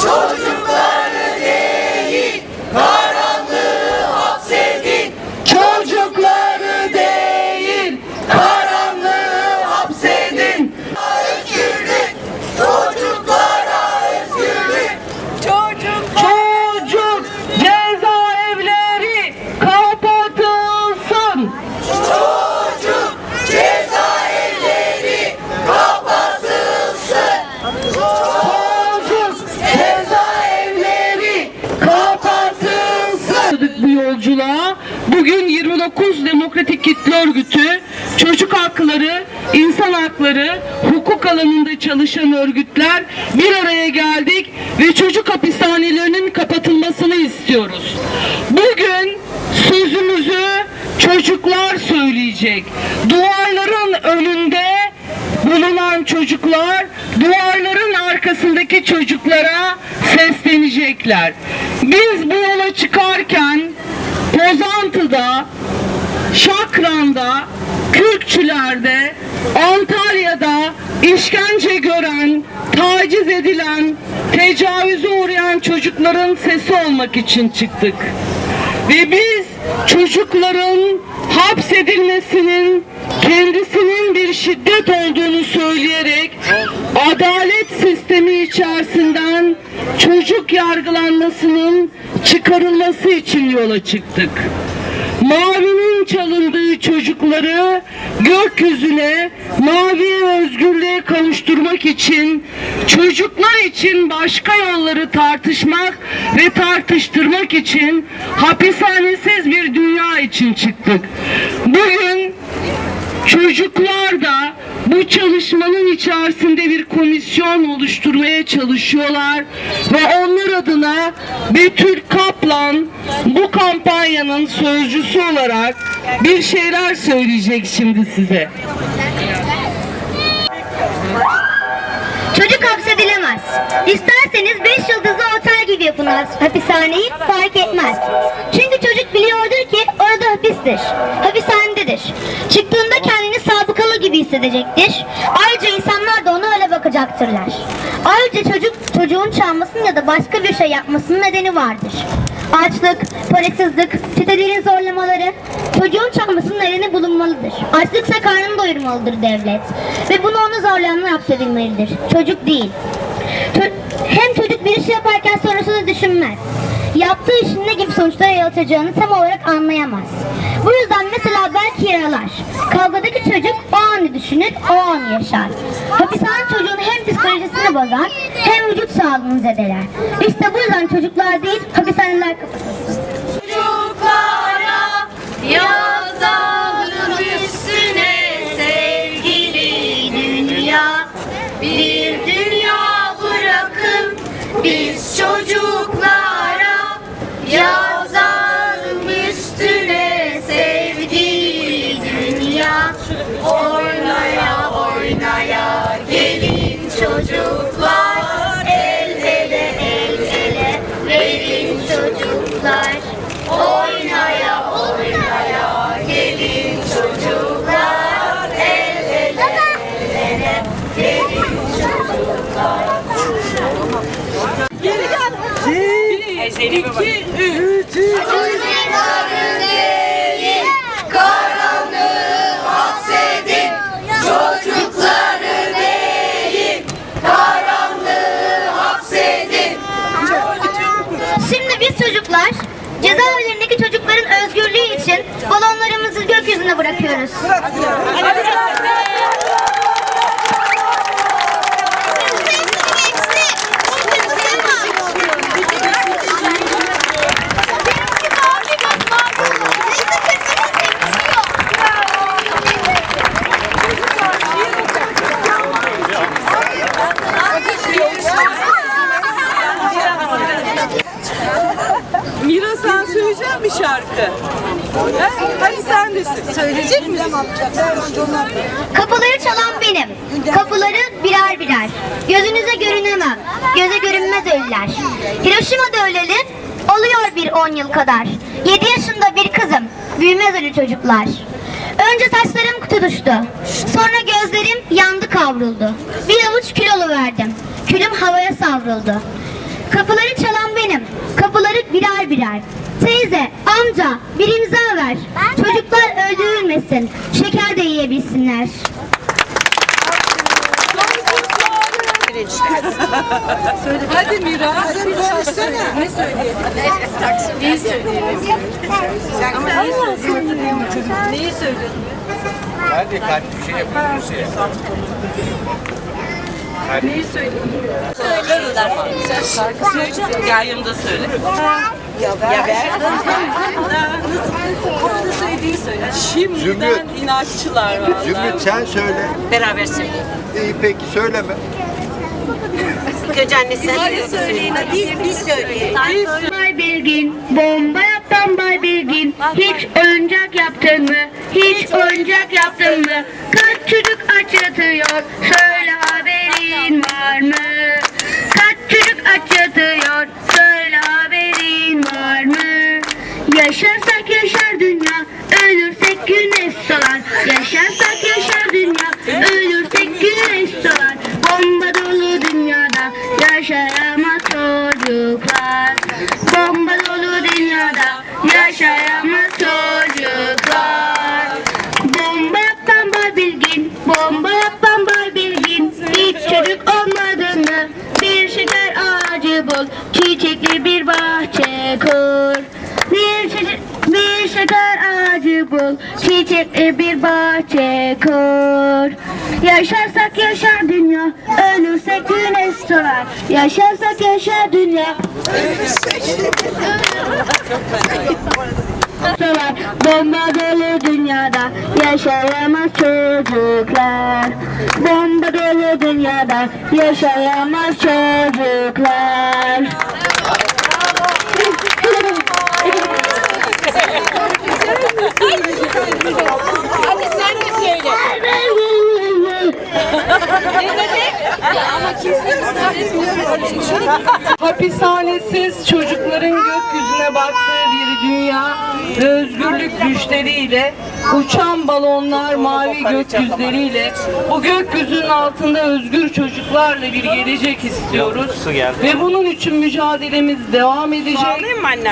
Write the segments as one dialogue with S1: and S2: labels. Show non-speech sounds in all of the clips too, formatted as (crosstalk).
S1: Çocukları
S2: bu yolculuğa. Bugün 29 Demokratik Kitle Örgütü, çocuk hakları, insan hakları, hukuk alanında çalışan örgütler bir araya geldik ve çocuk hapishanelerinin kapatılmasını istiyoruz. Bugün sözümüzü çocuklar söyleyecek. Duvarların önünde bulunan çocuklar duvarların arkasındaki çocuklara seslenecekler. Biz bu yola çıkarken Pozantı'da, Şakran'da, Kürkçüler'de, Antalya'da işkence gören, taciz edilen, tecavüze uğrayan çocukların sesi olmak için çıktık. Ve biz çocukların hapsedilmesinin kendisinin bir şiddet olduğunu söyleyerek adalet sistemi içerisinden çocuk yargılanmasının çıkarılması için yola çıktık. Mavinin çalındığı çocukları gökyüzüne, maviye özgürlüğe kavuşturmak için, çocuklar için başka yolları tartışmak ve tartıştırmak için hapishanesiz bir dünya için çıktık. Bugün Çocuklar da bu çalışmanın içerisinde bir komisyon oluşturmaya çalışıyorlar ve onlar adına Betül Kaplan bu kampanyanın sözcüsü olarak bir şeyler söyleyecek şimdi size.
S3: Çocuk hapsedilemez. İsterseniz 5 yıldızlı otel gibi yapın hapishaneyi fark etmez. Çünkü çocuk biliyordur ki orada hapistir. Hapishanededir. Çıktığında hissedecektir. Ayrıca insanlar da ona öyle bakacaktırlar. Ayrıca çocuk çocuğun çalmasının ya da başka bir şey yapmasının nedeni vardır. Açlık, parasızlık, çetelerin zorlamaları, çocuğun çalmasının nedeni bulunmalıdır. Açlıksa karnını doyurmalıdır devlet. Ve bunu onu zorlayanlar hapsedilmelidir. Çocuk değil. Ço- hem çocuk bir şey yaparken sonrasını düşünmez. Yaptığı işin ne gibi sonuçlara yol açacağını tam olarak anlayamaz. Bu yüzden mesela belki yaralar. Kavgadaki çocuk o anı düşünür, o anı yaşar. Hapishane çocuğun hem psikolojisini bozar hem vücut sağlığını zedeler. İşte bu yüzden çocuklar değil, hapishaneler kapatılsın.
S1: Çocuklara yazalım Çocukları değil karanlığı hapsedin Çocukları değil karanlığı hapsedin
S3: Şimdi biz çocuklar cezaevlerindeki çocukların özgürlüğü için balonlarımızı gökyüzüne bırakıyoruz.
S4: Mira sen söyleyecek mi şarkı? He? Hadi sen de söyle. Söyleyecek misin?
S3: Kapıları çalan benim. Kapıları birer birer. Gözünüze görünemem. Göze görünmez ölüler. Hiroşima'da öleli oluyor bir on yıl kadar. Yedi yaşında bir kızım. Büyümez ölü çocuklar. Önce saçlarım tutuştu. Sonra gözlerim yandı kavruldu. Bir avuç kül verdim. Külüm havaya savruldu.
S5: Birer birer. Teyze, amca bir imza ver. Çocuklar öldürülmesin. Şeker de yiyebilsinler.
S4: Hadi Mira. Söylesene. Ne söyleyeyim? Neyi söyleyelim? Neyi söylüyorsun?
S6: Hadi kalp bir şey yapıyoruz ya.
S4: Neyi söyleyeyim? Şarkı söyleyeceğim. Gel yanımda söyle. Ya ver. Nasıl? Orada söylediği söyle. Şimdiden
S7: Zümrüt.
S4: inatçılar var.
S7: Zümrüt sen söyle.
S8: Beraber söyleyelim.
S7: İyi peki söyleme.
S8: İlk önce anne sen söyleyin. Bir, bir söyleyin.
S5: Bay Bilgin, bomba yapan Bay Bilgin. Hiç oyuncak yaptın mı? Hiç oyuncak yaptın mı? Kaç çocuk aç yatıyor? Söyle haberin var mı? Kaç çocuk aç yatıyor? Söyle haberin var mı? Yaşarsak yaşar dünya, ölürsek güneş solar. Yaşarsak yaşar dünya, bul, çiçekli bir bahçe kur. Bir, çiçek, bir şeker ağacı bul, çiçekli bir bahçe kur. Yaşarsak yaşar dünya, ölürsek güneş solar. Yaşarsak yaşar dünya, (laughs) solar. Bomba dolu dünyada yaşayamaz çocuklar. Bomba dolu dünyada yaşayamaz çocuklar.
S8: Hadi sen de söyle.
S2: Hapishanesiz çocukların gökyüzüne baktığı dünya ve özgürlük düşleriyle uçan balonlar mavi gökyüzleriyle bu gökyüzünün altında özgür çocuklarla bir gelecek istiyoruz. Ve bunun için mücadelemiz devam edecek.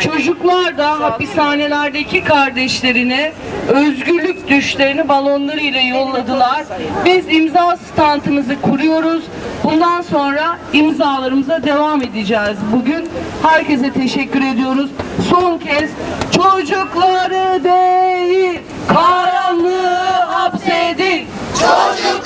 S2: Çocuklar da hapishanelerdeki kardeşlerine özgürlük düşlerini balonlarıyla yolladılar. Biz imza standımızı kuruyoruz. Bundan sonra imzalarımıza devam edeceğiz. Bugün herkese teşekkür ediyoruz. Son kez çocukları değil karanlığı hapsedin.
S3: Çocukları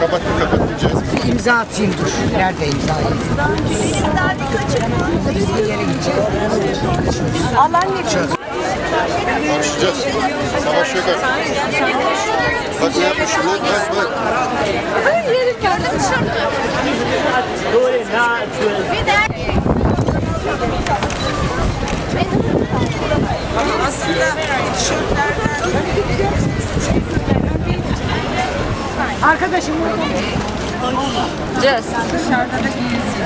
S7: Kapattım kapattıracağız.
S9: İmza atayım dur. Nerede imzayı? Bir yere gideceğiz.
S4: Al anneciğim.
S7: Konuşacağız. Savaş yok artık. Bak ne yapmışım lan bak bak.
S4: Aslında
S9: Arkadaşım
S4: dışarıda da giyinsin.